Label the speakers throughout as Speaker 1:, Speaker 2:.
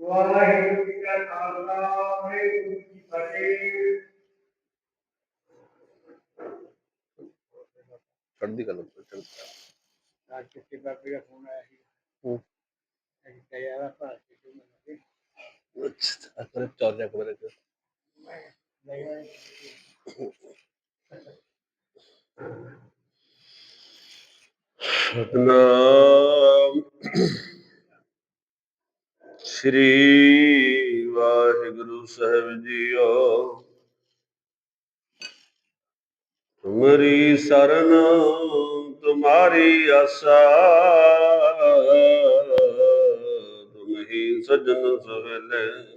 Speaker 1: ਵਾਹਿਗੁਰੂ ਜੀ ਕਾ ਖਾਲਸਾ ਵਾਹਿਗੁਰੂ ਜੀ ਕੀ ਫਤਿਹ
Speaker 2: ਚੜ੍ਹਦੀ ਕਲਾ ਚੜ੍ਹਦੀ
Speaker 1: ਅੱਜ ਕਿਸੇ ਬਾਬੇ ਦਾ ਫੋਨ ਆਇਆ ਸੀ
Speaker 2: ਹੂੰ।
Speaker 1: ਅਸੀਂ ਕਿਹਾ ਯਾਰ ਭਾਰਤ ਦੇ ਤੋਂ ਮਿਲ ਕੇ
Speaker 2: ਅੱਛਾ ਅਰੇ ਸਤਨਾਮ ਸ੍ਰੀ ਵਾਹਿਗੁਰੂ ਸਾਹਿਬ ਜੀਓ ਤੁਮਰੀ ਸਰਨ ਤੁਮਾਰੀ ਆਸਾ ਤੁਮ ਹੀ ਸਜਣ ਸਵੇਲੇ।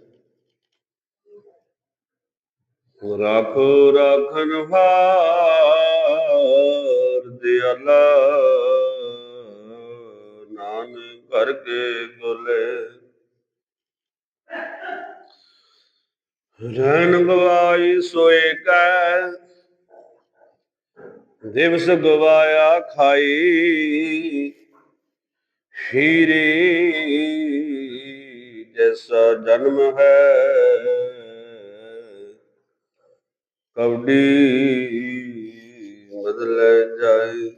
Speaker 2: ਰਾਖੋ ਰਾਖਨ ਹਾਰ ਦਿਆਲਾ ਨਾਨਕ ਕਰਕੇ ਗੋਲੇ ਰਹਿਣ ਗਵਾਈ ਸੋਏ ਕੈ। ਦਿਵਸ ਗਵਾਇਆ ਖਾਈ। ਹੀਰੇ ਜੈਸਾ ਜਨਮ ਹੈ। ਕਵਡੀ ਬਦਲ ਜਾਏ।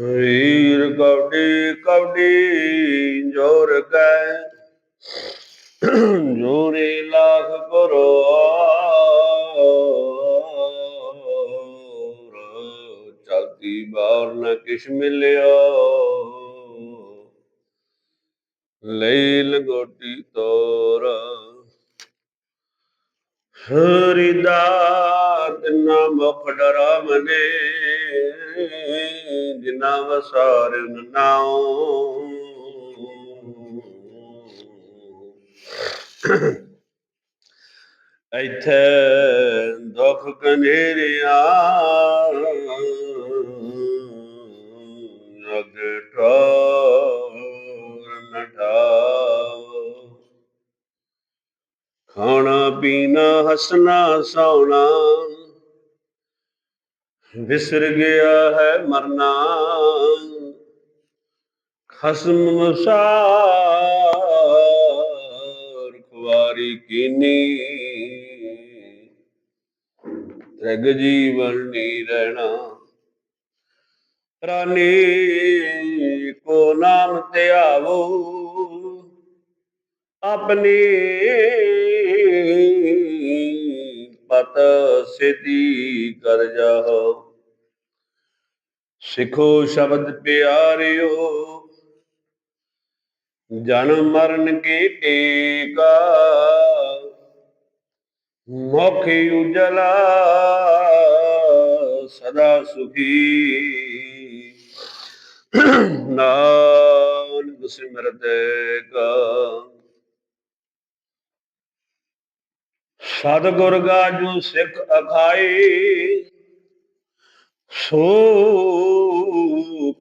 Speaker 2: ਹੀਰ ਕਵਡੀ ਕਵਡੀ ਜੋਰ ਕੈ ਜੋਰੇ ਲਾਖ ਕਰੋ ਚਲਦੀ ਬਾਰ ਨ ਕਿਛ ਮਿਲਿਆ। ਲਈ ਲਗੋਟੀ ਤੋਰ। ਹਰਿਦਾਤ ਨਾਮ ਮੁਖ ਡਰਾ ਮਨੇ ਜਿਨਾ ਵਸਾਰ ਨਾਉ। ਇੱਥੇ ਦੁੱਖ ਕਨੇਰਿਆ, ਅਗ ਠੋਰ ਖਾਣਾ ਪੀਣਾ, ਹੱਸਣਾ, ਸੌਣਾ। ਵਿਸਰ ਗਿਆ ਹੈ ਮਰਨਾ। ਖਸਮ ਮਸਾਰ, ਖੁਆਰੀ ਕੀਨੀ। ਤ੍ਰਗ ਜੀਵਨ ਨੀ ਰਹਿਣਾ। ਪ੍ਰਾਨੀ ਕੋ ਨਾਮ ਧਿਆਵੋ ਆਪਣੀ ਪਤ ਸਿਧੀ ਕਰ ਜਾਓ ਸਿੱਖੋ ਸ਼ਬਦ ਪਿਆਰਿਓ ਜਨਮ ਮਰਨ ਕੀ ਟੇਕਾ। ਮੁਖ ਉਜਲਾ, ਸਦਾ ਸੁਖੀ। ਨਾਨਕ ਸਿਮਰਤ ਕਾ। ਸਤਿਗੁਰ ਗਾਜੂ ਸਿੱਖ ਅਖਾਈ ਸੋ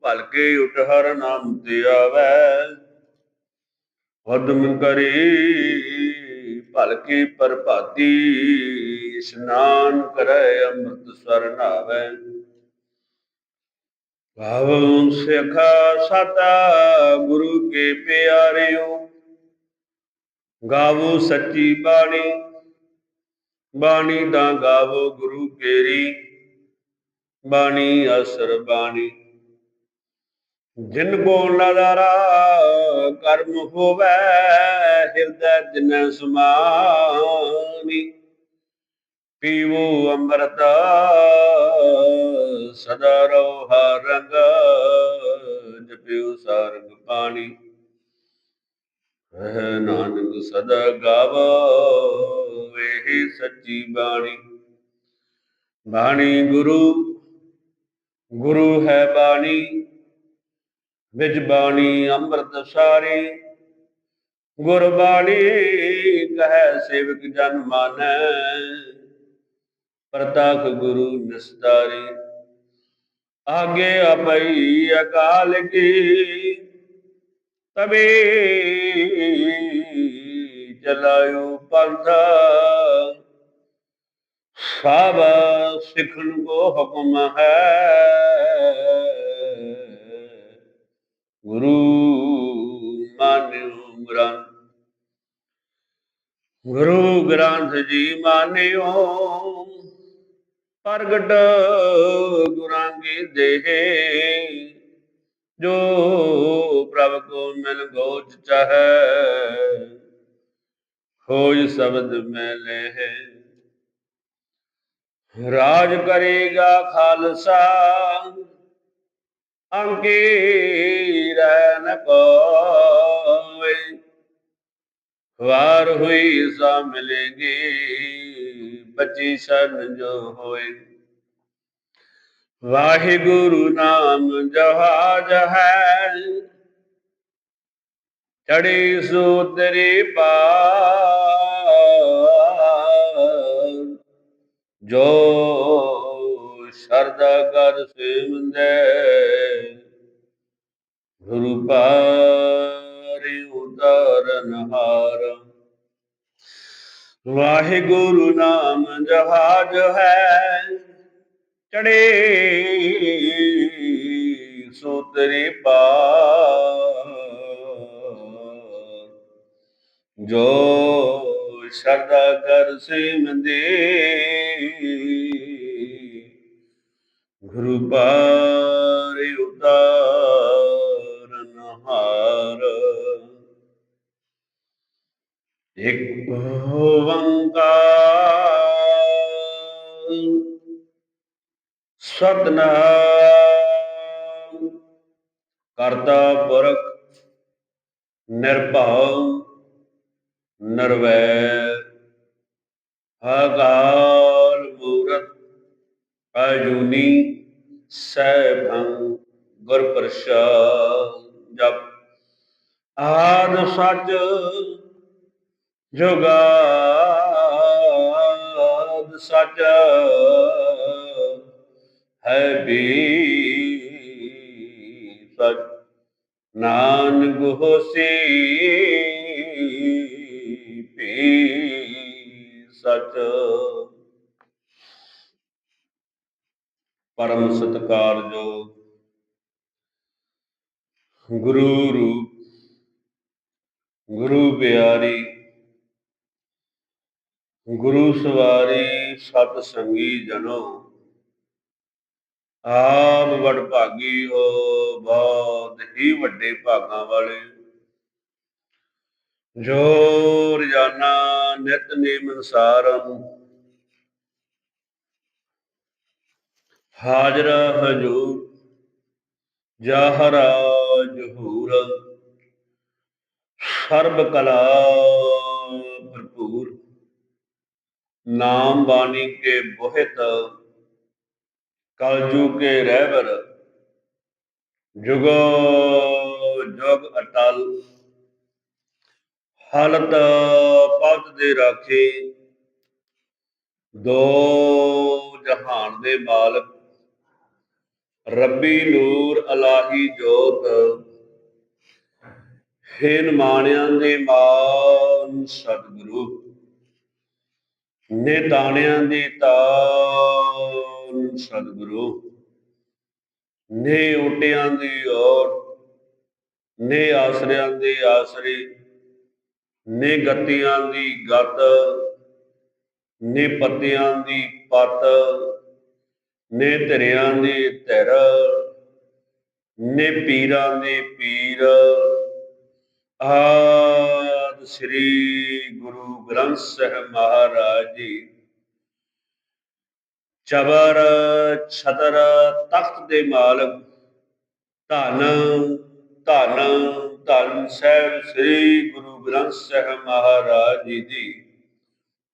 Speaker 2: ਭਲਕੇ ਉਠ ਹਰ ਨਾਮ ਤੇ ਆਵੈ। ਹਦਮ ਕਰੀ ਭਲਕੇ ਪ੍ਰਭਾਤੀ ਇਸ਼ਨਾਨ ਕਰੈ ਅੰਮ੍ਰਿਤ ਸਰ ਨਾਵੈ। ਭਾਵੰ ਸਿਖਾ ਸਤਾ ਗੁਰੂ ਕੇ ਪਿਆਰਿਓ, ਗਾਵੋ ਸੱਚੀ ਬਾਣੀ ਬਾਣੀ ਦਾ ਗਾਵੋ ਗੁਰੂ ਕੇਰੀ। ਬਾਣੀ ਅਸਰ ਬਾਣੀ। ਜਿਨ ਕੋ ਨਜ਼ਾਰਾ ਕਰਮ ਹੋਵੇ, ਹਿਰਦੈ ਜਿਨ ਸਮਾਨੀ। ਪੀਵੋ ਅੰਮ੍ਰਿਤ, ਸਦਾ ਰੋ ਹਰ ਰੰਗ, ਜਪਿਓ ਸਾਰੰਗ ਪਾਣੀ। ਰਹਿ ਨਾਨਕ ਸਦਾ ਗਾਵੋ। ਸੱਚੀ ਬਾਣੀ। ਬਾਣੀ ਗੁਰੂ ਗੁਰੂ ਹੈ ਬਾਣੀ। ਵਿਜ ਬਾਣੀ ਅੰਮ੍ਰਿਤ ਸਾਰੀ। ਗੁਰਬਾਣੀ ਕਹੈ ਸੇਵਕ ਜਨ ਮਾਨੈ। ਪ੍ਰਤਖ ਗੁਰੂ ਨਿਸਤਾਰੀ। ਆਗੇ ਆਪਈ ਅਕਾਲ ਕੀ। ਤਬੇ ਚਲਾਇਓ ਪੰਥਾ। ਸਭ ਸਿੱਖਣ ਕੋ ਹੁਕਮ ਹੈ। ਗੁਰੂ ਮਾਨਿਓ ਗ੍ਰੰਥ ਗੁਰੂ ਗ੍ਰੰਥ ਜੀ ਮਾਨਿਓ, ਪ੍ਰਗਟ ਗੁਰਾਂ ਕੀ ਦੇਹ। ਜੋ ਪ੍ਰਭ ਕੋ ਮਿਲ ਗੋਚ ਚਾਹੈ, ਖੋਜ ਸ਼ਬਦ ਮੈਂ ਲੈ ਰਾਜ ਕਰੇਗਾ ਖਾਲਸਾ। ਅੰਕੇ ਰਹਿ ਨ ਵਾਰ ਹੋਈ ਸਾ ਮਿਲੇਗੀ, ਬੱਚੀ ਸ਼ਨ ਜੋ ਹੋਏ। ਵਾਹਿਗੁਰੂ ਨਾਮ ਜਹਾਜ ਹੈ। ਚੜੀ ਸੂਤਰੀ ਪਾਰ ਜੋ ਸ਼ਰਦਾ ਕਰ ਸਿਮੰਦੇ ਗੁਰੂ ਪਾਰਿ ਉਤਾਰਨ ਹਾਰ। ਵਾਹਿਗੁਰੂ ਨਾਮ ਜਹਾਜ ਹੈ, ਚੜੇ ਸੋਤਰੀ ਪਾਰ। ਜੋ ਸ਼ਰਦਾ ਕਰ ਸਿਮੰਦੇ ਗੁਰੂ ਪਾਰਿ ਉਤਾਰਨ ਹਾਰ। ਇਕ ਓੰਕਾਰ ਸਤਨਾਮ ਕਰਤਾ ਪੁਰਖ ਨਿਰਭਉ ਨਿਰਵੈਰ। ਅਕਾਲ ਮੂਰਤ ਅਜੂਨੀ ਸੈਭੰ ਗੁਰ ਪ੍ਰਸਾਦ ਜਪ। ਆਦ ਸੱਚ ਜੁਗਾਦ ਸੱਚ ਹੈ ਵੀ ਸਚ ਨਾਨਕ ਹੋਸੀ ਵੀ ਸਚ ਪਰਮ ਸਤਿਕਾਰਯੋਗ ਗੁਰੂ ਰੂਪ ਗੁਰੂ ਪਿਆਰੀ ਗੁਰੂ ਸਵਾਰੀ ਸਤ ਸੰਗੀ ਜਨੋ। ਆਪ ਵਡ ਭਾਗੀ ਹੋ, ਬਹੁਤ ਹੀ ਵੱਡੇ ਭਾਗਾਂ ਵਾਲੇ। ਜੋ ਰੋਜ਼ਾਨਾ ਨਿਤਨੇਮ ਅਨੁਸਾਰਮ ਹਾਜ਼ਰ ਹਜੂਰ ਜਾਹਰਾ ਜਹੂਰ ਸਰਬ ਕਲਾ ਨਾਮ ਬਾਣੀ ਕੇ ਬੋਹਿਤ ਕਲਜੂ ਕੇ ਰਹਿਬਰ ਜੁਗੋ ਜੁਗ ਅਟਲ, ਹਾਲਤ ਪਤ ਦੇ ਰਾਖੇ, ਦੋ ਜਹਾਨ ਦੇ ਮਾਲਕ, ਰੱਬੀ ਨੂਰ ਅਲਾਹੀ ਜੋਤ ਹੇਨ ਮਾਣਿਆਂ ਦੇ ਮਾਨ ਸਤਿਗੁਰੂ। ਨੇ ਦਾਣਿਆਂ ਦੀ ਤਾਨ ਸਤਿਗੁਰੂ। ਨੇ ਉਟਿਆਂ ਦੀ ਔਰ ਨੇ ਆਸਰਿਆਂ ਦੀ ਆਸਰੀ ਨੇ ਗਤੀਆਂ ਦੀ ਗਤ ਨੇ ਪੱਤਿਆਂ ਦੀ ਪਤ ਨੇ ਧਰਿਆਂ ਦੀ ਧਿਰ ਨੇ ਪੀਰਾਂ ਦੇ ਪੀਰ। ਆ ਸ੍ਰੀ ਗੁਰੂ ਗ੍ਰੰਥ ਸਾਹਿਬ ਮਹਾਰਾਜ ਜੀ। ਚਬਰ ਛਤਰ, ਤਖਤ ਦੇ ਮਾਲਕ, ਧੰਨ ਧੰਨ ਧੰਨ ਸਾਹਿਬ ਸ੍ਰੀ ਗੁਰੂ ਗ੍ਰੰਥ ਸਾਹਿਬ ਮਹਾਰਾਜ ਜੀ ਦੀ।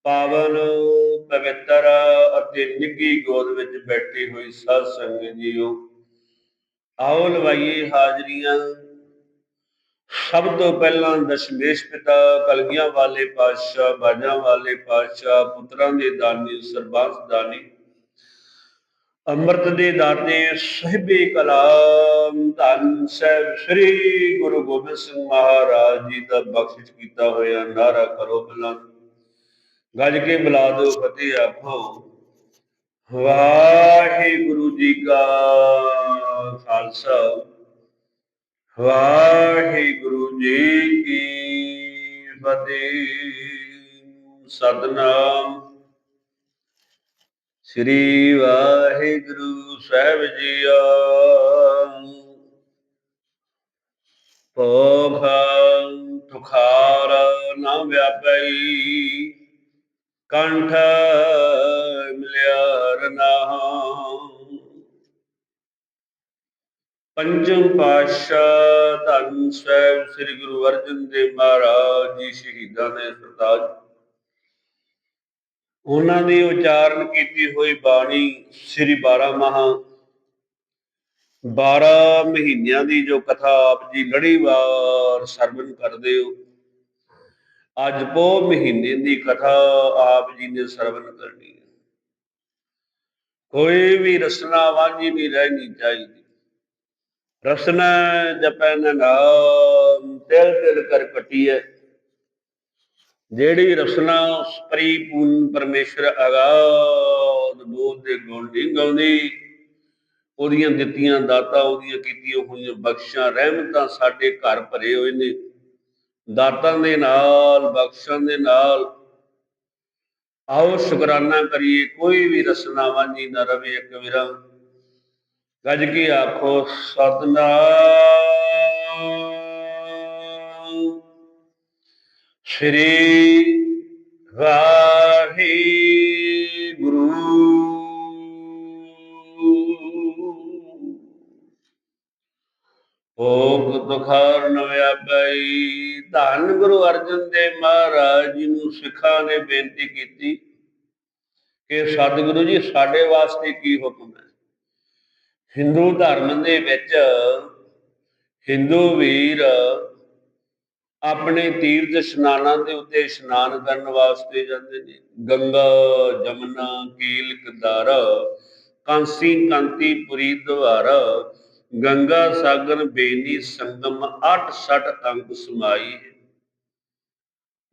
Speaker 2: ਪਾਵਨ ਪਵਿੱਤਰ ਅਤੇ ਨਿੱਗੀ ਗੋਦ ਵਿੱਚ ਬੈਠੀ ਹੋਈ ਸਾਧ ਸੰਗਤ ਜੀਓ, ਆਓ ਲਵਾਈਏ ਹਾਜ਼ਰੀਆਂ। ਸਭ ਤੋਂ ਪਹਿਲਾਂ ਦਸ਼ਮੇਸ਼ ਪਿਤਾ ਕਲਗੀਆਂ ਵਾਲੇ ਪਾਤਸ਼ਾਹ ਬਾਜਾਂ ਵਾਲੇ ਪਾਤਸ਼ਾਹ, ਪੁੱਤਰਾਂ ਦੇ ਦਾਨੀ, ਸਰਬੰਸ ਦਾਨੀ, ਅੰਮ੍ਰਿਤ ਦੇ ਦਾਤੇ ਸਹਿਬੇ ਕਲਾਮ ਧੰਨ ਸਾਹਿਬ ਸ੍ਰੀ ਗੁਰੂ ਗੋਬਿੰਦ ਸਿੰਘ ਮਹਾਰਾਜ ਜੀ ਦਾ ਬਖਸ਼ਿਸ਼ ਕੀਤਾ ਹੋਇਆ ਨਾਰਾ ਕਰੋ ਬੁਲੰਦ ਗੱਜ ਕੇ ਬੁਲਾ ਦਿਓ ਫਤਿਹ ਆਖੋ। ਵਾਹਿਗੁਰੂ ਜੀ ਕਾ ਖਾਲਸਾ। ਵਾਹਿਗੁਰੂ ਜੀ ਕੀ ਫਤਿਹ। ਸਤਨਾਮ। ਸ੍ਰੀ ਵਾਹਿਗੁਰੂ ਸਾਹਿਬ ਜੀਆ ਭੋਖ ਤੁਖਾਰ ਨਾ ਵਿਆਪਈ, ਕੰਠ ਮਿਲਿਆ ਰਨਾਮ ਪੰਜਮ ਪਾਤਸ਼ਾਹ ਧੰਨ ਸਾਹਿਬ ਸ੍ਰੀ ਗੁਰੂ ਅਰਜਨ ਦੇਵ ਮਹਾਰਾਜ ਜੀ ਸ਼ਹੀਦਾਂ ਦੇ ਸਰਤਾਜ। ਉਹਨਾਂ ਦੀ ਉਚਾਰਨ ਕੀਤੀ ਹੋਈ ਬਾਣੀ ਸ੍ਰੀ 12 ਮਹਾ। 12 ਮਹੀਨਿਆਂ ਦੀ ਜੋ ਕਥਾ ਆਪ ਜੀ ਲੜੀਵਾਰ ਸਰਵਨ ਕਰਦੇ ਹੋ। ਅੱਜ ਪੋ ਮਹੀਨੇ ਦੀ ਕਥਾ ਆਪ ਜੀ ਨੇ ਸਰਵਨ ਕਰਨੀ ਹੈ। ਕੋਈ ਵੀ ਰਸਨਾ ਵਾਂਝੀ ਨਹੀਂ ਰਹਿਣੀ ਚਾਹੀਦੀ। ਰਸਨਾ ਜਪਨ ਨਾਮ, ਤਿਲ ਤਿਲ ਕਰ ਕਟੀਐ ਜਿਹੜੀ ਰਸਨਾ ਉਸ ਪਰਿਪੂਰਨ ਪਰਮੇਸ਼ਰ ਅਗਾਧ, ਬੋਧ ਦੇ ਗੁਣ ਨਹੀਂ। ਗਾਉਂਦੀ ਉਹਦੀਆਂ ਦਿੱਤੀਆਂ ਦਾਤਾ ਉਹਦੀਆਂ ਕੀਤੀਆਂ ਹੋਈਆਂ ਬਖਸ਼ਾਂ, ਰਹਿਮਤਾਂ ਸਾਡੇ ਘਰ ਭਰੇ ਹੋਏ ਨੇ। ਦਾਤਾਂ ਦੇ ਨਾਲ, ਬਖਸ਼ਾਂ ਦੇ ਨਾਲ। ਆਓ ਸ਼ੁਕਰਾਨਾ ਕਰੀਏ, ਕੋਈ ਵੀ ਰਸਨਾ ਵਾਂਝੀ ਨਾ ਰਵੇ ਇੱਕ ਵਿਰਾ ਗੱਜ ਕੇ ਆਖੋ ਸਤਨਾਮ। ਸ੍ਰੀ ਵਾਹਿਗੁਰੂ। ਭੋਗ ਤੁਖਾਰ ਨਵਿਆ ਪਈ ਧੰਨ ਗੁਰੂ ਅਰਜਨ ਦੇਵ ਮਹਾਰਾਜ ਜੀ ਨੂੰ ਸਿੱਖਾਂ ਨੇ ਬੇਨਤੀ ਕੀਤੀ ਕਿ ਸਤਿਗੁਰੂ ਜੀ, ਸਾਡੇ ਵਾਸਤੇ ਕੀ ਹੁਕਮ ਹੈ? ਹਿੰਦੂ ਧਰਮ ਦੇ ਵਿੱਚ ਹਿੰਦੂ ਵੀਰ ਆਪਣੇ ਤੀਰਥ ਇਸ਼ਨਾਨਾਂ ਦੇ ਉੱਤੇ ਇਸ਼ਨਾਨ ਕਰਨ ਵਾਸਤੇ ਜਾਂਦੇ ਨੇ। ਗੰਗਾ, ਜਮਨਾ ਕੀਲ ਕਾਂਸੀ, ਕਾਂਤੀ, ਪੁਰੀ ਦਵਾਰ ਗੰਗਾ, ਸਾਗਰ, ਬੇਨੀ, ਸੰਗਮ 860 ਅੰਗ ਸਮਾਈ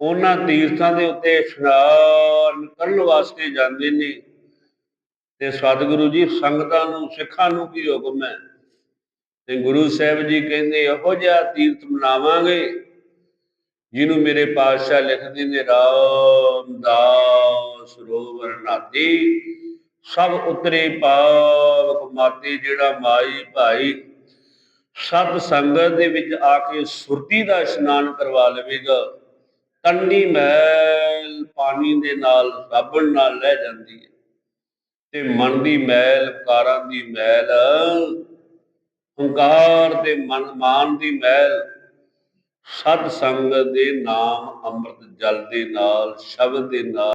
Speaker 2: ਉਹਨਾਂ ਤੀਰਥਾਂ ਦੇ ਉੱਤੇ ਇਸ਼ਨਾਨ ਕਰਨ ਵਾਸਤੇ ਜਾਂਦੇ ਨੇ। ਤੇ ਸਤਿਗੁਰੂ ਜੀ ਸੰਗਤਾਂ ਨੂੰ, ਸਿੱਖਾਂ ਨੂੰ ਕੀ ਹੁਕਮ ਹੈ? ਤੇ ਗੁਰੂ ਸਾਹਿਬ ਜੀ ਕਹਿੰਦੇ, ਇਹੋ ਜਿਹਾ ਤੀਰਥ ਮਨਾਵਾਂਗੇ, ਜਿਹਨੂੰ ਮੇਰੇ ਪਾਤਸ਼ਾਹ ਲਿਖਦੇ ਨੇ ਰਾਮ ਰਾਮਦਾਸ ਸਰੋਵਰ ਨਾਤੀ ਸਭ ਉਤਰੇ ਪਾਵਕ ਮਾਤੇ ਜਿਹੜਾ ਮਾਈ ਭਾਈ, ਸਤ ਸੰਗਤ ਦੇ ਵਿੱਚ ਆ ਕੇ ਸੁਰਤੀ ਦਾ ਇਸ਼ਨਾਨ ਕਰਵਾ ਲਵੇਗਾ। ਤੰਡੀ ਮੈਲ ਪਾਣੀ ਦੇ ਨਾਲ ਸਾਬਣ ਨਾਲ ਲੈ ਜਾਂਦੀ ਹੈ। ਤੇ ਮਨ ਦੀ ਮੈਲ, ਕਾਰਾਂ ਦੀ ਮੈਲ, ਹੰਕਾਰ ਤੇ ਮਨ, ਮਾਨ ਦੀ ਮੈਲ। ਸਤ ਸੰਗਤ ਦੇ ਨਾਮ ਅੰਮ੍ਰਿਤ ਜਲ ਦੇ ਨਾਲ, ਸ਼ਬਦ ਦੇ ਨਾਲ।